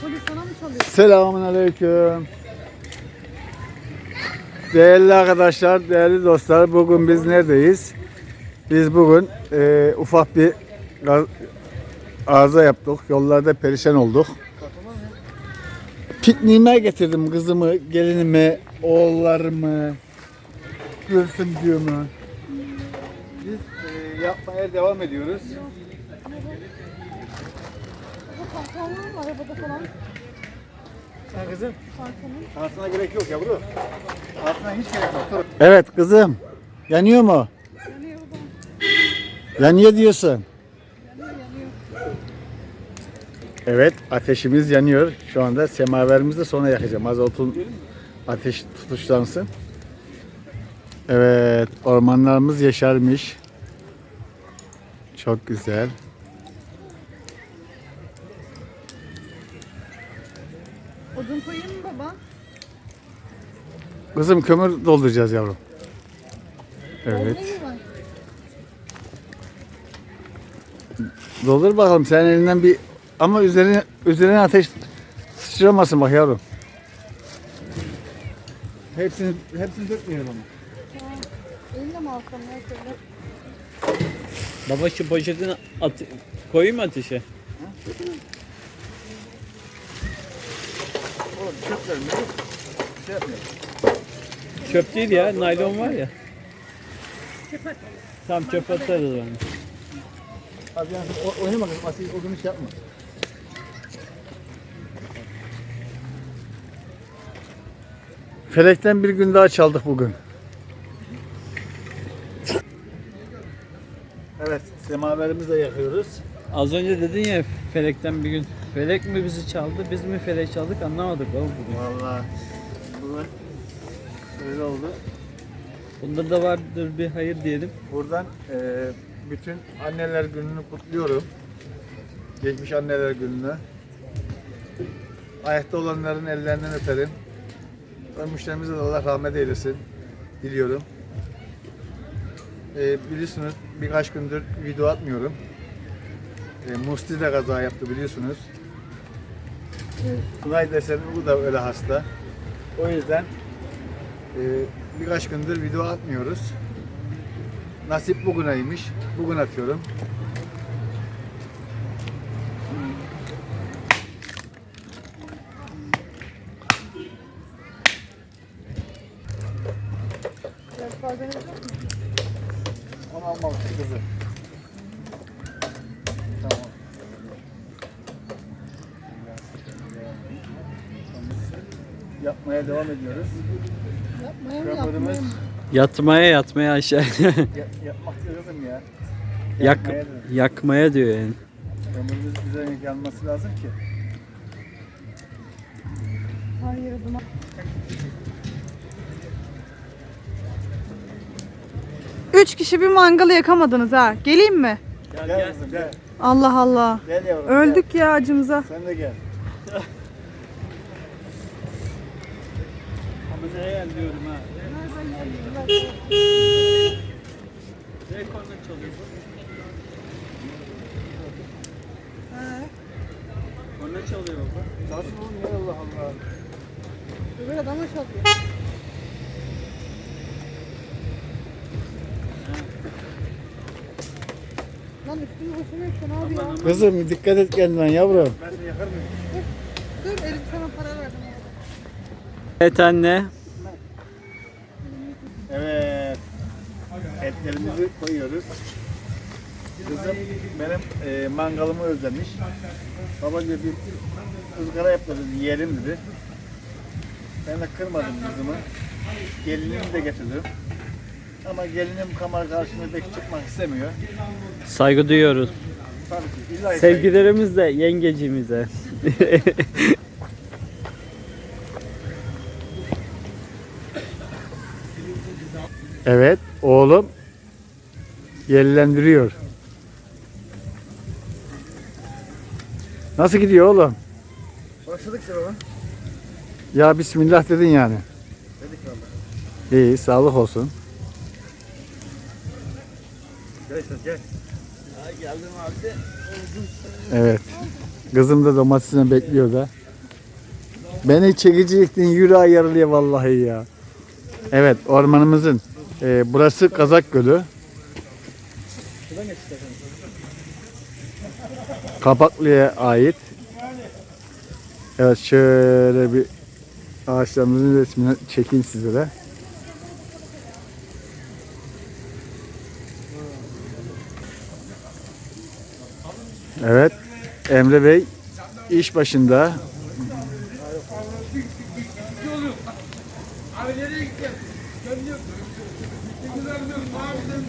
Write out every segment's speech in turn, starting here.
Polis? Selamun Aleyküm. Değerli arkadaşlar, değerli dostlar, bugün biz neredeyiz? Biz bugün e, ufak bir arıza yaptık. Yollarda perişan olduk. Pikniğime getirdim kızımı, gelinimi, oğullarımı, diyormu. Biz e, yapmaya devam ediyoruz. Var mı arabada falan? Sen kızım? Altına gerek yok yavru. Altına hiç gerek yok. Dur. Evet kızım. Yanıyor mu? Yanıyor buradan. Yanıyor diyorsun. Yanıyor yanıyor. Evet ateşimiz yanıyor. Şu anda semaverimizi de sonra yakacağım. Azotun ateş tutuşlansın. Evet ormanlarımız yeşermiş. Çok güzel. Koyayım mı baba? Kızım kömür dolduracağız yavrum. Evet. Doldur bakalım sen elinden bir ama üzerine üzerine ateş sıçramasın bak yavrum. Hepsini hepsini dökmeyelim ama. Ha, Elimle mi alsam şöyle? Baba şu poşetini at koyayım mı ateşe? Oğlum çöplerimizi şey. Çöp değil ya, naylon var ya. Tamam çöp atarız onu. Abi yani o, oynama kızım asil odunu şey yapma. Felekten bir gün daha çaldık bugün. Evet, semaverimizi de yakıyoruz. Az önce dedin ya felekten bir gün. Felek mi bizi çaldı, biz mi felek çaldık anlamadık oğlum bugün. Vallahi bugün öyle oldu. Bunda da vardır bir hayır diyelim. Buradan eee, bütün anneler gününü kutluyorum. Geçmiş anneler gününü. Ayakta olanların ellerinden öperim. Ölmüşlerimize de Allah rahmet eylesin. Diliyorum. Eee biliyorsunuz birkaç gündür video atmıyorum. Eee Musti de kaza yaptı biliyorsunuz. Tunay desen bu da öyle hasta. O yüzden eee, birkaç gündür video atmıyoruz. Nasip bugüneymiş. Bugün atıyorum. Onu almamışsın kızı. Yapmaya devam ediyoruz. Yapmaya mı mı? Yatmaya yatmaya aşağı. ya, yapmak diyorum ya. Yak, Yakmaya diyor yani. Kömürümüz güzel yanması lazım ki. Her yere duman. Üç kişi bir mangalı yakamadınız ha. Geleyim mi? Gel, kızım gel. Allah Allah. Gel yavrum. Öldük ya acımıza. Gel. Sen de gel. Gel diyorum ha. Direkt korna çalıyor. Korna çalıyor baba. Nasıl oğlum ya Allah Allah. Öbür adamla çalıyor. Lan üstünü yakın abi ya. Kızım dikkat et kendine yavrum. Ben de yakarım. Dur Elif sana para verdim. Evet anne. Etlerimizi koyuyoruz. Kızım benim e, mangalımı özlemiş. Baba diyor bir ızgara yap dedi, yiyelim dedi. Ben de kırmadım kızımı. Gelinimi de getirdim. Ama gelinim kamera karşısında pek çıkmak istemiyor. Saygı duyuyoruz. Tabii ki Sevgilerimiz de yengecimize. Evet, oğlum yerlendiriyor. Nasıl gidiyor oğlum? Başladık baba. Ya bismillah dedin yani. Dedik valla. İyi, sağlık olsun. Gel işte gel. Evet. Kızım da domatesini bekliyor da. Beni çekecektin yürü yarılıya vallahi ya. Evet ormanımızın e, burası Kazak Gölü. Kabaklı'ya ait. Evet şöyle bir ağaçlarımızın resmini çekeyim sizlere. Evet Emre Bey iş başında.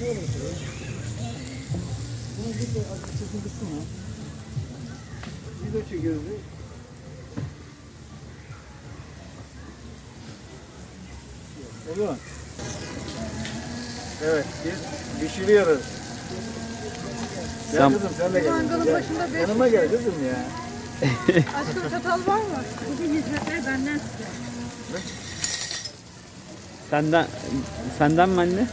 ye- yellendiriyor. Oluyor mu? Evet, biz pişiriyoruz. Gel Sen- kızım sen de gel. Mangalın Gel. başında beş Yanıma gel kızım ya. Aşkım çatal var mı? Bugün hizmetler benden Senden senden mi anne?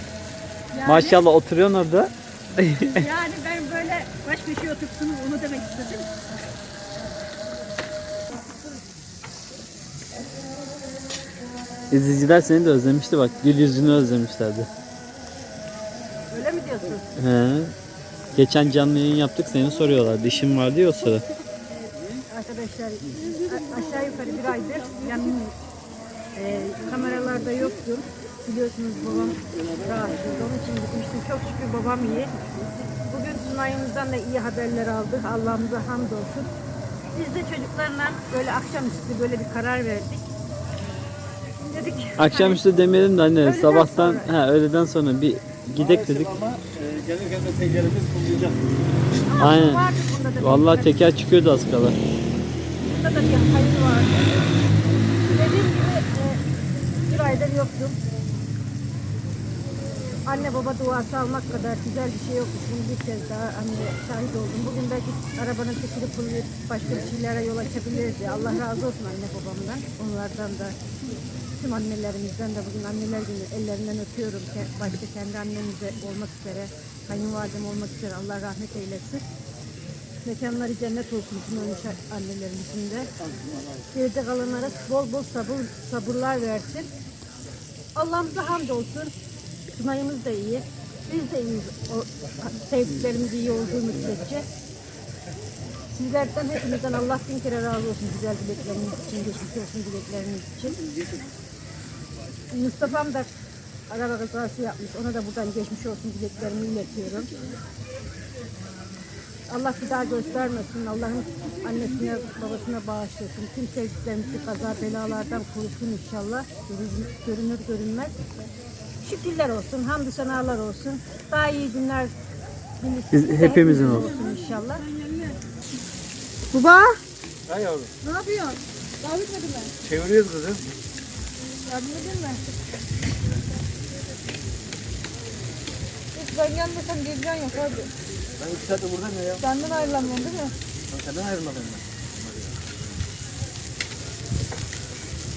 Maşallah oturuyorsun orada. Yani ben böyle baş köşeye oturtsunuz onu demek istedim. İzleyiciler seni de özlemişti bak. Gül yüzünü özlemişlerdi. Öyle mi diyorsun? He. Geçen canlı yayın yaptık seni soruyorlardı. İşin vardı ya o sıra. Arkadaşlar aşağı yukarı bir aydır yanım e, kameralarda yoktum. Biliyorsunuz babam rahatsız. Onun için gitmiştim. Çok şükür babam iyi. Bugün sunayımızdan da iyi haberler aldık. Allah'ımıza hamdolsun. Biz de çocuklarla böyle akşamüstü böyle bir karar verdik. Dedik. Akşamüstü demeyelim de anne Öğleden sabahtan sonra. ha öğleden sonra bir gidek dedik. Ama e, gelirken de tekerimiz kullanacak. Ama Aynen. vardı bunda da bir Vallahi güzel- teker çıkıyordu az kala. Bunda da bir hayır vardı. Dediğim gibi e, bir aydır yoktum. Anne baba duası almak kadar güzel bir şey yokmuş. Bunu bir kez daha anne şahit oldum. Bugün belki arabanın tekeri fırlayıp başka bir şeylere yol açabilirdi. Allah razı olsun anne babamdan. Onlardan da tüm annelerimizden de bugün anneler günü ellerinden öpüyorum. Başta kendi annemize olmak üzere, kayınvalidem olmak üzere Allah rahmet eylesin. Mekanları cennet olsun tüm ölmüş annelerimizin de. Geride kalanlara bol bol sabır, sabırlar versin. Allah'ımıza hamdolsun. Sunayımız da iyi. Biz de iyiyiz. O sevdiklerimiz iyi olduğu müddetçe. Sizlerden hepinizden Allah bin kere razı olsun güzel dilekleriniz için, geçmiş olsun dilekleriniz için. Mustafa'm da araba kazası yapmış. Ona da buradan geçmiş olsun dileklerimi iletiyorum. Allah bir daha göstermesin. Allah'ın annesine babasına bağışlasın. Tüm sevdiklerimizi kaza belalardan korusun inşallah. Görünür, görünmez. Şükürler olsun, hamdü senalar olsun. Daha iyi günler Biz- hepimizin olsun. inşallah. Baba Ha yavrum. ne yapıyorsun? Daha bitmedi mi? Çeviriyoruz kızım. Yardım edeyim mi? Hiç ben gelmesem geleceğin yok abi. Ben iki saattir buradayım ya. Benden ayrılamıyorsun değil mi? Ben senden ayrılmadım ben.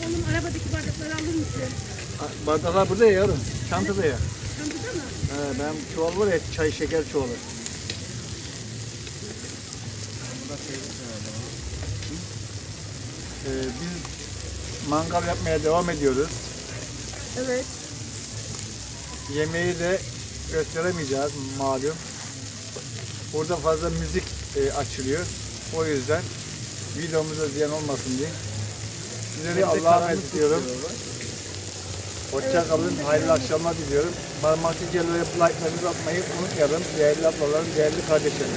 Oğlum arabadaki bardakları alır mısın? Bardaklar burada ya yavrum. Çantada ya. Çantada mı? He, benim çuval var ya çay şeker çuvalı. Ee, biz mangal yapmaya devam ediyoruz. Evet. Yemeği de gösteremeyeceğiz malum. Burada fazla müzik e, açılıyor. O yüzden videomuza ziyan olmasın diye. Sizleri Allah'a emanet ediyorum. Hoşça kalın, hayırlı akşamlar diliyorum. Parmakçı Celle'ye like'larınızı atmayı unutmayalım. Değerli ablalarım, değerli kardeşlerim.